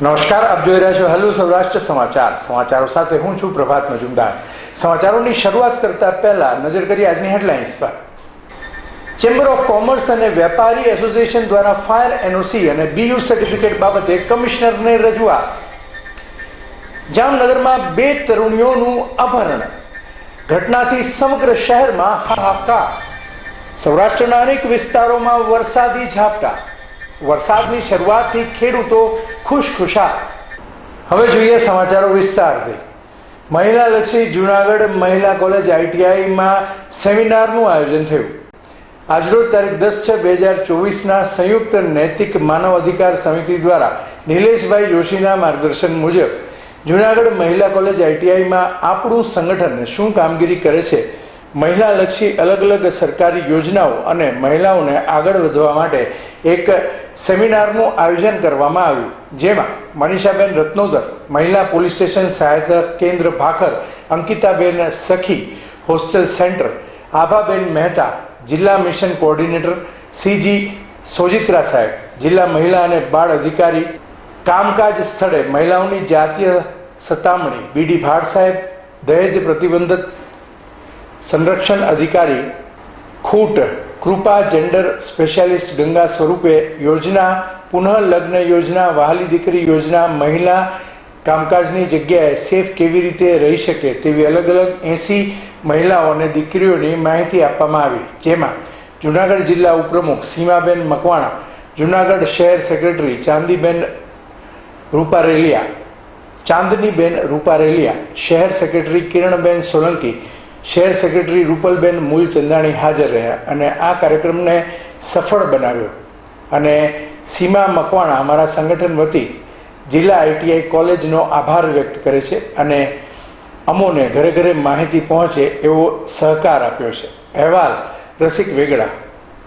નમસ્કાર, આપ જોઈ રહ્યા છો હેલો સૌરાષ્ટ્ર સમાચાર. સમાચારો સાથે હું છું પ્રભાત મજુમદાર. સમાચારોની શરૂઆત કરતા પહેલા નજર કરીએ આજની હેડલાઇન્સ પર. ચેમ્બર ઓફ કોમર્સ અને વેપારી એસોસિએશન દ્વારા ફાયર એનઓસી અને બીયુ સર્ટિફિકેટ બાબતે કમિશનરને રજૂઆત. જામનગરમાં બે તરુણીઓનું અપહરણ. ઘટનાથી સમગ્ર શહેરમાં હાહાકાર. સૌરાષ્ટ્રના અનેક વિસ્તારોમાં વરસાદી ઝાપટા. વરસાદની શરૂઆતથી ખેડૂતો ખુશખુશાલ હવે જોઈએ સમાચારો વિસ્તારથી. મહિલા લક્ષી જુનાગઢ મહિલા કોલેજ આઈટીઆઈમાં સેમિનારનું આયોજન થયું. આજરોજ તારીખ દસ છ બે હજાર ચોવીસના સંયુક્ત નૈતિક માનવ અધિકાર સમિતિ દ્વારા નિલેશભાઈ જોશીના માર્ગદર્શન મુજબ જુનાગઢ મહિલા કોલેજ આઈટીઆઈમાં આપણું સંગઠન શું કામગીરી કરે છે મહિલાલક્ષી અલગ અલગ સરકારી યોજનાઓ અને મહિલાઓને આગળ વધવા માટે એક સેમિનારનું આયોજન કરવામાં આવ્યું. જેમાં મનીષાબેન રત્નોદર, મહિલા પોલીસ સ્ટેશન સહાયતા કેન્દ્ર ભાખર, અંકિતાબેન સખી, હોસ્ટેલ સેન્ટર, આભાબેન મહેતા, જિલ્લા મિશન કોઓર્ડિનેટર સીજી સોજિત્રા સાહેબ, જિલ્લા મહિલા અને બાળ અધિકારી કામકાજ સ્થળે મહિલાઓની જાતીય સતામણી, બીડી ભાડ સાહેબ, દહેજ પ્રતિબંધક સંરક્ષણ અધિકારી ખૂટ કૃપા જેન્ડર સ્પેશિયાલિસ્ટ ગંગા સ્વરૂપે યોજના પુનઃ લગ્ન યોજના, વહાલી દીકરી યોજના, મહિલા કામકાજની જગ્યાએ સેફ કેવી રીતે રહી શકે તેવી અલગ અલગ એંસી મહિલાઓ અને દીકરીઓની માહિતી આપવામાં આવી. જેમાં જુનાગઢ જિલ્લા ઉપપ્રમુખ સીમાબેન મકવાણા, જુનાગઢ શહેર સેક્રેટરી ચાંદીબેન રૂપારેલિયા, ચાંદનીબેન રૂપારેલિયા, શહેર સેક્રેટરી કિરણબેન સોલંકી શહેર સેક્રેટરી રૂપલબેન મૂલચંદાણી હાજર રહ્યા અને આ કાર્યક્રમને સફળ બનાવ્યો. અને સીમા મકવાણા, અમારા સંગઠન વતી, જિલ્લા આઈટીઆઈ કોલેજનો આભાર વ્યક્ત કરે છે અને અમોને ઘરે ઘરે માહિતી પહોંચે એવો સહકાર આપ્યો છે. અહેવાલ રસિક વેગડા.